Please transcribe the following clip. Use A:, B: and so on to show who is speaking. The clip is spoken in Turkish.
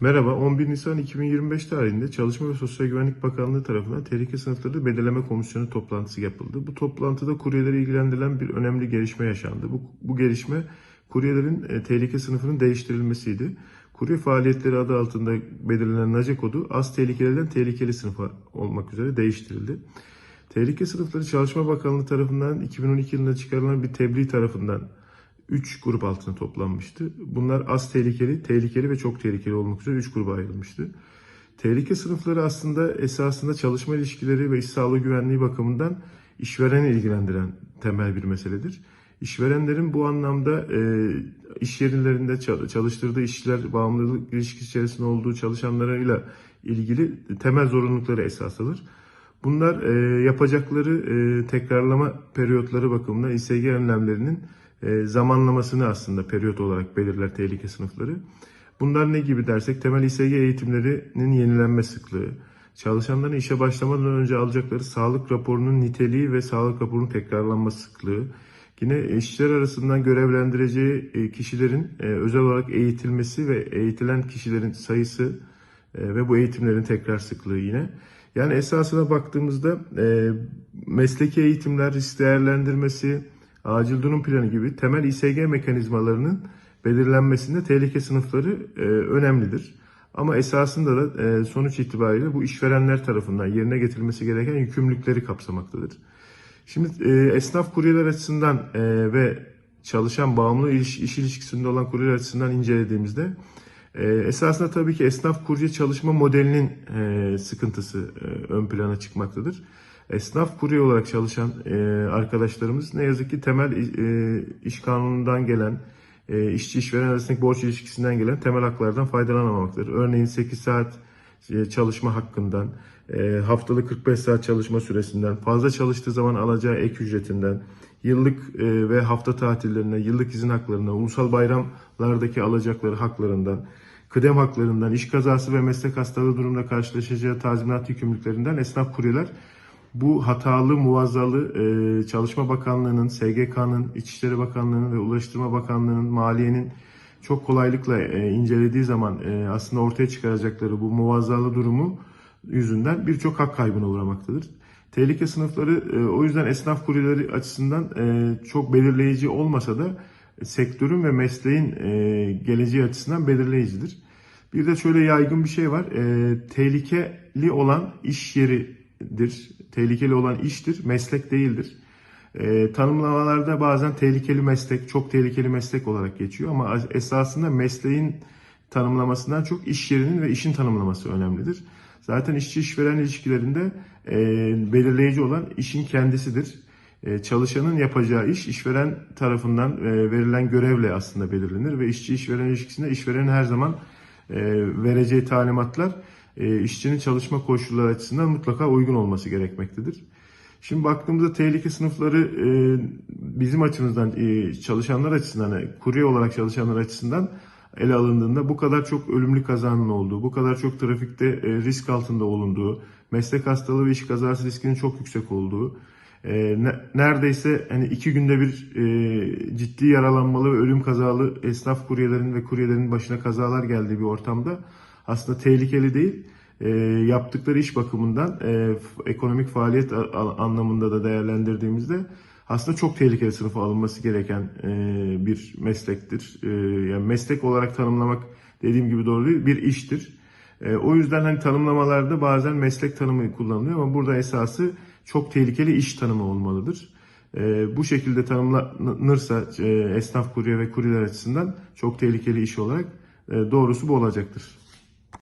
A: Merhaba, 11 Nisan 2025 tarihinde Çalışma ve Sosyal Güvenlik Bakanlığı tarafından tehlike sınıfları belirleme komisyonu toplantısı yapıldı. Bu toplantıda kuryeleri ilgilendiren bir önemli gelişme yaşandı. Bu, bu gelişme kuryelerin e, tehlike sınıfının değiştirilmesiydi. Kurye faaliyetleri adı altında belirlenen NACE kodu az tehlikeliden tehlikeli sınıfa olmak üzere değiştirildi. Tehlike sınıfları Çalışma Bakanlığı tarafından 2012 yılında çıkarılan bir tebliğ tarafından 3 grup altına toplanmıştı. Bunlar az tehlikeli, tehlikeli ve çok tehlikeli olmak üzere 3 gruba ayrılmıştı. Tehlike sınıfları aslında esasında çalışma ilişkileri ve iş sağlığı güvenliği bakımından işvereni ilgilendiren temel bir meseledir. İşverenlerin bu anlamda e, iş yerlerinde ça- çalıştırdığı işçiler bağımlılık ilişkisi içerisinde olduğu çalışanlarıyla ilgili temel zorunlulukları esas alır. Bunlar e, yapacakları e, tekrarlama periyotları bakımından İSG önlemlerinin zamanlamasını aslında periyot olarak belirler tehlike sınıfları. Bunlar ne gibi dersek temel İSG eğitimlerinin yenilenme sıklığı, çalışanların işe başlamadan önce alacakları sağlık raporunun niteliği ve sağlık raporunun tekrarlanma sıklığı, yine işçiler arasından görevlendireceği e, kişilerin e, özel olarak eğitilmesi ve eğitilen kişilerin sayısı e, ve bu eğitimlerin tekrar sıklığı yine. Yani esasına baktığımızda e, mesleki eğitimler, risk değerlendirmesi, acil durum planı gibi temel İSG mekanizmalarının belirlenmesinde tehlike sınıfları e, önemlidir. Ama esasında da e, sonuç itibariyle bu işverenler tarafından yerine getirilmesi gereken yükümlülükleri kapsamaktadır. Şimdi e, esnaf kuryeler açısından e, ve çalışan bağımlı iş, iş ilişkisinde olan kuryeler açısından incelediğimizde e, esasında tabii ki esnaf kurye çalışma modelinin e, sıkıntısı e, ön plana çıkmaktadır. Esnaf kurye olarak çalışan e, arkadaşlarımız ne yazık ki temel e, iş kanunundan gelen e, işçi işveren arasındaki borç ilişkisinden gelen temel haklardan faydalanamamaktadır. Örneğin 8 saat e, çalışma hakkından, e, haftalık 45 saat çalışma süresinden, fazla çalıştığı zaman alacağı ek ücretinden, yıllık e, ve hafta tatillerine, yıllık izin haklarına, ulusal bayramlardaki alacakları haklarından, kıdem haklarından, iş kazası ve meslek hastalığı durumunda karşılaşacağı tazminat yükümlülüklerinden esnaf kuryeler bu hatalı, muvazzalı e, Çalışma Bakanlığı'nın, SGK'nın, İçişleri Bakanlığı'nın ve Ulaştırma Bakanlığı'nın, Maliye'nin çok kolaylıkla e, incelediği zaman e, aslında ortaya çıkaracakları bu muvazzalı durumu yüzünden birçok hak kaybına uğramaktadır. Tehlike sınıfları e, o yüzden esnaf kuryeleri açısından e, çok belirleyici olmasa da sektörün ve mesleğin e, geleceği açısından belirleyicidir. Bir de şöyle yaygın bir şey var. E, tehlikeli olan iş yeridir. Tehlikeli olan iştir, meslek değildir. E, tanımlamalarda bazen tehlikeli meslek, çok tehlikeli meslek olarak geçiyor ama esasında mesleğin tanımlamasından çok iş yerinin ve işin tanımlaması önemlidir. Zaten işçi işveren ilişkilerinde e, belirleyici olan işin kendisidir. E, çalışanın yapacağı iş işveren tarafından e, verilen görevle aslında belirlenir ve işçi işveren ilişkisinde işverenin her zaman e, vereceği talimatlar e, işçinin çalışma koşulları açısından mutlaka uygun olması gerekmektedir. Şimdi baktığımızda tehlike sınıfları e, bizim açımızdan e, çalışanlar açısından, yani kurye olarak çalışanlar açısından ele alındığında bu kadar çok ölümlü kazanın olduğu, bu kadar çok trafikte e, risk altında olunduğu, meslek hastalığı ve iş kazası riskinin çok yüksek olduğu, e, ne- neredeyse hani iki günde bir e, ciddi yaralanmalı ve ölüm kazalı esnaf kuryelerin ve kuryelerin başına kazalar geldiği bir ortamda aslında tehlikeli değil. E, yaptıkları iş bakımından e, ekonomik faaliyet anlamında da değerlendirdiğimizde aslında çok tehlikeli sınıfa alınması gereken e, bir meslektir. E, yani meslek olarak tanımlamak dediğim gibi doğru değil, bir iştir. E, o yüzden hani tanımlamalarda bazen meslek tanımı kullanılıyor ama burada esası çok tehlikeli iş tanımı olmalıdır. E, bu şekilde tanımlanırsa e, esnaf kurye ve kuryeler açısından çok tehlikeli iş olarak e, doğrusu bu olacaktır.